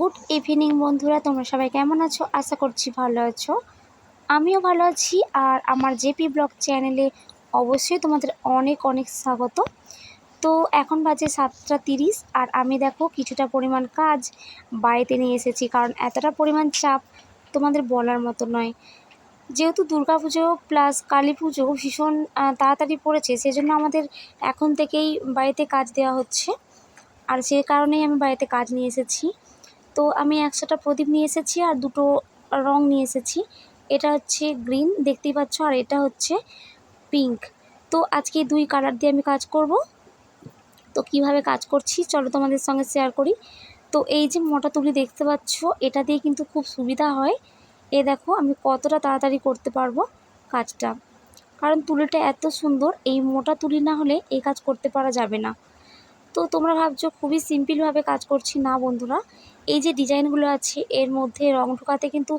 Good evening বন্ধুরা, তোমরা সবাই কেমন আছো? আশা করছি ভালো আছো। আমিও ভালো আছি আর আমার জেপি ব্লগ চ্যানেলে অবশ্যই তোমাদের অনেক অনেক স্বাগত। তো এখন বাজে সাতটা তিরিশ আর আমি দেখো কিছুটা পরিমাণ কাজ বাড়িতে নিয়ে এসেছি কারণ এতটা পরিমাণ চাপ তোমাদের বলার মতো নয়। যেহেতু পুজো প্লাস কালী পুজো ভীষণ তাড়াতাড়ি পড়েছে, সেজন্য আমাদের এখন থেকেই বাড়িতে কাজ দেওয়া হচ্ছে। আর সে কারণেই আমি বাড়িতে কাজ নিয়ে এসেছি। তো আমি একশোটা প্রদীপ নিয়ে এসেছি আর দুটো রং নিয়ে এসেছি। এটা হচ্ছে গ্রিন, দেখতেই পাচ্ছ, আর এটা হচ্ছে পিঙ্ক। তো আজকে দুই কালার দিয়ে আমি কাজ করব। তো কীভাবে কাজ করছি, চলো তোমাদের সঙ্গে শেয়ার করি। তো এই যে মোটা তুলি দেখতে পাচ্ছ, এটা দিয়ে কিন্তু খুব সুবিধা হয়। এ দেখো, আমি কতটা তাড়াতাড়ি করতে পারব কাজটা। কারণ তুলিটা এত সুন্দর, এই মোটা তুলি না হলে এই কাজ করতে পারা যাবে না। তো তোমরা ভাবছ খুবই সিম্পলভাবে কাজ করছি। না বন্ধুরা, এই যে ডিজাইনগুলো আছে, এর মধ্যে রং ঢোকাতে কিন্তু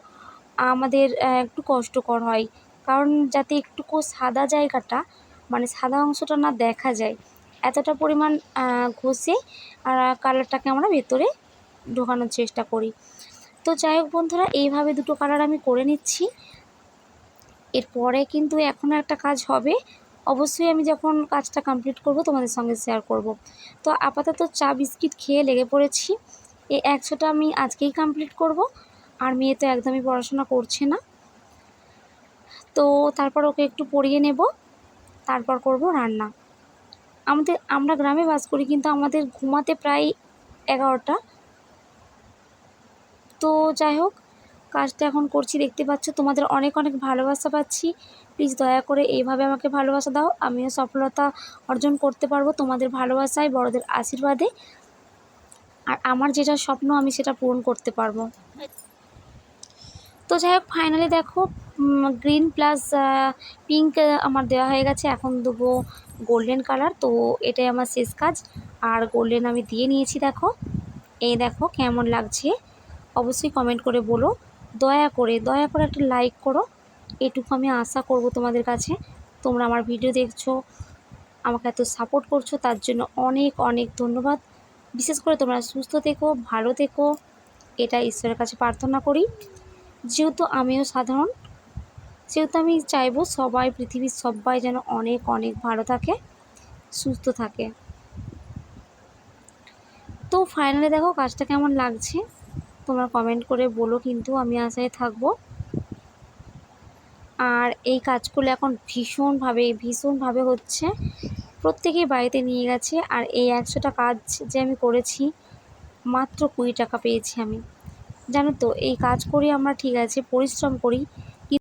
আমাদের একটু কষ্টকর হয়। কারণ যাতে একটুকু সাদা জায়গাটা মানে সাদা অংশটা না দেখা যায়, এতটা পরিমাণ ঘষে আর কালারটাকে আমরা ভেতরে ঢোকানোর চেষ্টা করি। তো যাই হোক বন্ধুরা, এইভাবে দুটো কালার আমি করে নিচ্ছি। এরপরে কিন্তু এখনও একটা কাজ হবে অবশ্যই আমি যখন কাজটা কমপ্লিট করব তোমাদের সঙ্গে শেয়ার করব। তো আপাতত চা বিস্কিট খেয়ে লেগে পড়েছি। এই একশোটা আমি আজকেই কমপ্লিট করব। আর মেয়ে তো একদমই পড়াশোনা করছে না। তো তারপর ওকে একটু পড়িয়ে নেব। তারপর করব রান্না। আমাদের, আমরা গ্রামে বাস করি, কিন্তু আমাদের ঘুমাতে প্রায় এগারোটা। তো যাই হোক কাজটা এখন করছি, দেখতে পাচ্ছ তোমাদের অনেক অনেক ভালোবাসা পাচ্ছি। প্লিজ দয়া করে এইভাবে আমাকে ভালোবাসা দাও, আমিও সফলতা অর্জন করতে পারব তোমাদের ভালোবাসায়, বড়দের আশীর্বাদে। আর আমার যেটা স্বপ্ন, আমি সেটা পূরণ করতে পারব। তো যাই হোক ফাইনালি দেখো গ্রিন প্লাস পিঙ্ক আমার দেওয়া হয়ে গেছে। এখন দেবো গোল্ডেন কালার তো এটাই আমার শেষ কাজ। আর গোল্ডেন আমি দিয়ে নিয়েছি, দেখো। এই দেখো কেমন লাগছে। অবশ্যই কমেন্ট করে বলো। দয়া করে দয়া করে একটা লাইক করো। এটুকু আমি আশা করব তোমাদের কাছে। তোমরা আমার ভিডিও দেখছ, আমাকে এত সাপোর্ট করছ, তার জন্য অনেক অনেক ধন্যবাদ। বিশেষ করে তোমরা সুস্থ থেকো, ভালো থেকো, এটা ঈশ্বরের কাছে প্রার্থনা করি। যেহেতু আমিও সাধারণ, সেহেতু আমি চাইব সবাই, পৃথিবীর সবাই যেন অনেক অনেক ভালো থাকে, সুস্থ থাকে। তো ফাইনালে দেখো কাজটা কেমন লাগছে। তোমরা কমেন্ট করে বলো কিন্তু আমি আশায় থাকব। আর এই কাজগুলো এখন ভীষণভাবে ভীষণভাবে হচ্ছে। প্রত্যেকেই বাড়িতে নিয়ে গেছে আর এই একশোটা কাজ যে আমি করেছি, মাত্র কুড়ি টাকা পেয়েছি আমি। জানো তো, এই কাজ করি আমরা ঠিক আছে, পরিশ্রম করি।